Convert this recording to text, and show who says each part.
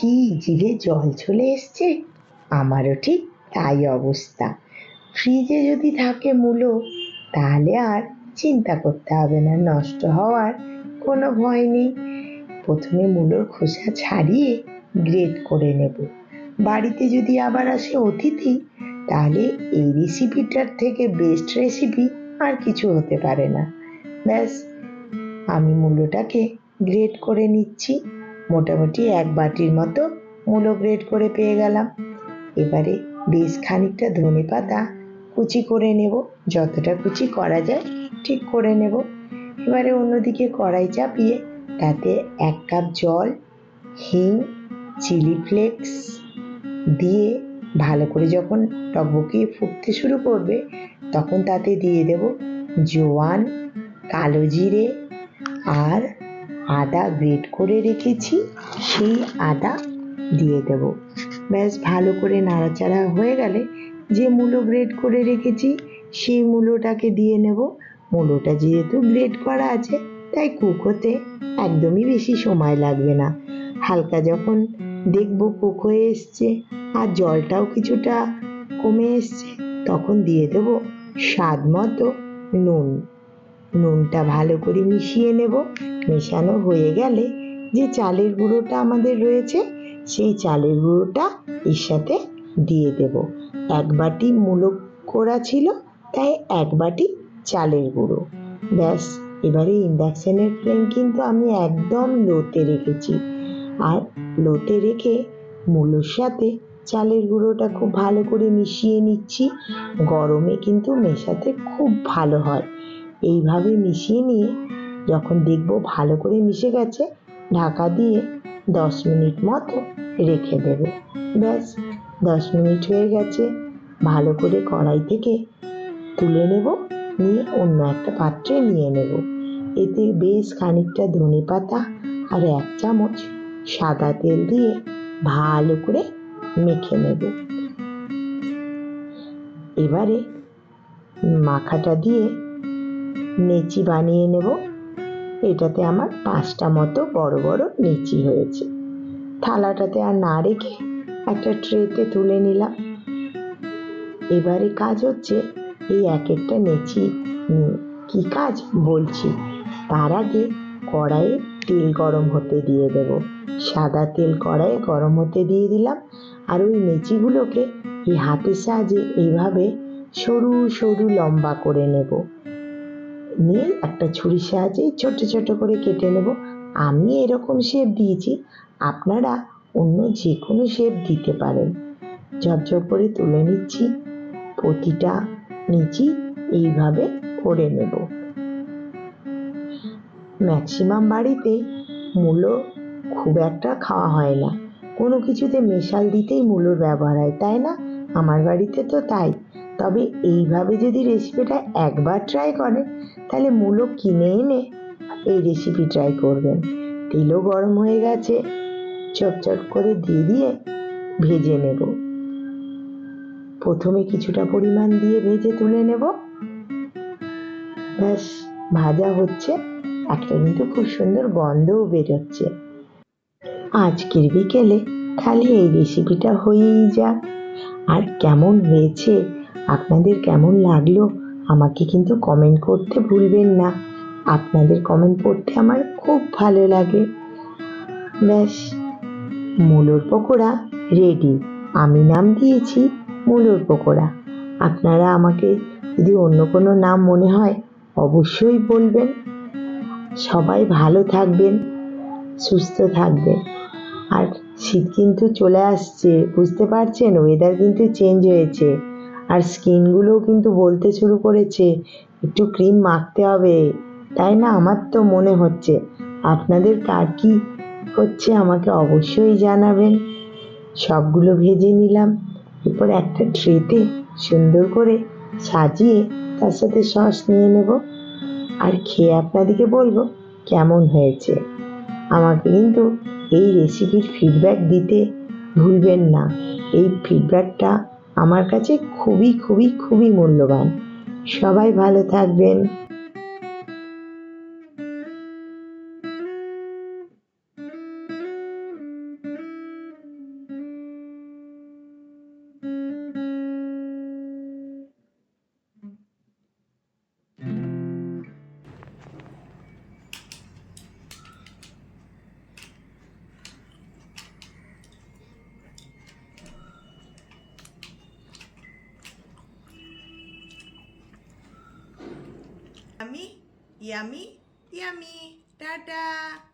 Speaker 1: কি জিভে জল চলে এসছে? আমারও ঠিক তাই অবস্থা। ফ্রিজে যদি থাকে মূলো, তাহলে আর চিন্তা করতে হবে না, নষ্ট হওয়ার কোনো ভয় নেই। প্রথমে মূলোর খোসা ছাড়িয়ে গ্রেট করে নেব। বাড়িতে যদি আবার আসে অতিথি, তাহলে এই রেসিপিটার থেকে বেস্ট রেসিপি আর কিছু হতে পারে না। ব্যাস, আমি মূলোটাকে গ্রেট করে নিচ্ছি। মোটামুটি এক বাটির মতো মূলো গ্রেড করে পেয়ে গেলাম। এবারে বেশ খানিকটা ধনে পাতা কুচি করে নেব। যতটা কুচি করা যায় ঠিক করে নেব। এবারে অন্যদিকে কড়াই চাপিয়ে তাতে এক কাপ জল, হিং, চিলি ফ্লেক্স দিয়ে ভালো করে যখন টকবকিয়ে ফুটতে শুরু করবে, তখন তাতে দিয়ে দেব জোয়ান, কালো জিরে আর আদা গ্রেট করে রেখেছি, সেই আদা দিয়ে দেব। ব্যাস, ভালো করে নাড়াচাড়া হয়ে গেলে যে মূলো গ্রেট করে রেখেছি, সেই মূলোটাকে দিয়ে নেব। মূলোটা যেহেতু গ্রেট করা আছে, তাই কুক হতে একদমই বেশি সময় লাগবে না। হালকা যখন দেখব কুক হয়ে এসছে আর জলটাও কিছুটা কমে এসছে, তখন দিয়ে দেবো স্বাদ মতো নুন। নুনটা ভালো করে মিশিয়ে নেব। মেশানো হয়ে গেলে যে চালের গুঁড়োটা আমাদের রয়েছে, সেই চালের গুঁড়োটা এর সাথে দিয়ে দেব। এক বাটি মূলো করা ছিল, তাই এক বাটি চালের গুঁড়ো। ব্যাস, এবারে ইন্ডাকশানের ফ্লেম কিন্তু আমি একদম লোতে রেখেছি। আর লোতে রেখে মূলোর সাথে চালের গুঁড়োটা খুব ভালো করে মিশিয়ে নিচ্ছি। গরমে কিন্তু মেশাতে খুব ভালো হয়। এইভাবে মিশিয়ে নিয়ে যখন দেখব ভালো করে মিশে গেছে, ঢাকা দিয়ে দশ মিনিট মতো রেখে দেবে। ব্যাস, দশ মিনিট হয়ে গেছে। ভালো করে কড়াই থেকে তুলে নেব, নিয়ে অন্য একটা পাত্রে নিয়ে নেব। এতে বেশ খানিকটা ধনে পাতা আর এক চামচ সাদা তেল দিয়ে ভালো করে মেখে নেব। এবারে মাখাটা দিয়ে নেচি বানিয়ে নেব। এটাতে আমার পাঁচটা মতো বড় বড় নেচি হয়েছে। থালাটাতে আর না রেখে একটা ট্রেতে তুলে নিলাম। এবারে কাজ হচ্ছে এই এক একটা নেচি কি কাজ? বলছি, তার আগে কড়াইয়ে তেল গরম হতে দিয়ে দেব। সাদা তেল কড়াইয়ে গরম হতে দিয়ে দিলাম। আর ওই নেচিগুলোকে এই হাতের সাহায্যে এইভাবে সরু সরু লম্বা করে নেব। নিয়ে একটা ছুরির সাহায্যে ছোট ছোট করে কেটে নেব। আমি এরকম শেপ দিয়েছি, আপনারা অন্য যে কোনো শেপ দিতে পারেন। ঝরঝর করে তুলে নিচ্ছি প্রতিটা নিচি এইভাবে করে নেব। ম্যাক্সিমাম বাড়িতে মূলো খুব একটা খাওয়া হয় না। কোনো কিছুতে মেশাল দিতেই মূলোর ব্যবহার হয়, তাই না? আমার বাড়িতে তো তাই। তবে এইভাবে যদি রেসিপিটা একবার ট্রাই করেন তাহলে মূলো কিনে এনে এই রেসিপি ট্রাই করবেন। তেলও গরম হয়ে গেছে, চটচট করে দিয়ে দিয়ে ভেজে নেব। প্রথমে কিছুটা পরিমাণ দিয়ে ভেজে তুলে নেব। ব্যাস, ভাজা হচ্ছে। একটা কিন্তু খুব সুন্দর গন্ধও বেরোচ্ছে। আজকের বিকেলে খালি এই রেসিপিটা হয়েই যাক। আর কেমন হয়েছে আপনাদের কেমন লাগল? আমাকে কিন্তু কমেন্ট করতে ভুলবেন না। আপনাদের কমেন্ট পড়তে আমার খুব ভালো লাগে। ব্যাস, মূলোর পকোড়া রেডি আমি নাম দিয়েছি মূলোর পকোড়া। আপনারা আমাকে যদি অন্য কোনো নাম মনে হয়, অবশ্যই বলবেন। সবাই ভালো থাকবেন, সুস্থ থাকবেন। আর শীত কিন্তু চলে আসছে, বুঝতে পারছেন? ওয়েদার কিন্তু চেঞ্জ হয়েছে। আর স্কিনগুলোও কিন্তু বলতে শুরু করেছে। একটু ক্রিম মাখতে হবে। তাই না? আমার তো মনে হচ্ছে। আপনাদের কার কি হচ্ছে আমাকে অবশ্যই জানাবেন। সবগুলো ভেজে নিলাম। এরপর একটা ট্রেতে সুন্দর করে সাজিয়ে তার সাথে সস নিয়ে নেব। আর খেয়ে আপনাদেরকে বলব কেমন হয়েছে। আমাকে কিন্তু এই রেসিপির ফিডব্যাক দিতে ভুলবেন না। এই ফিডব্যাকটা আমার কাছে খুবই খুবই খুবই মূল্যবান। সবাই ভালো থাকবেন।
Speaker 2: Yummy, yummy. Dadah.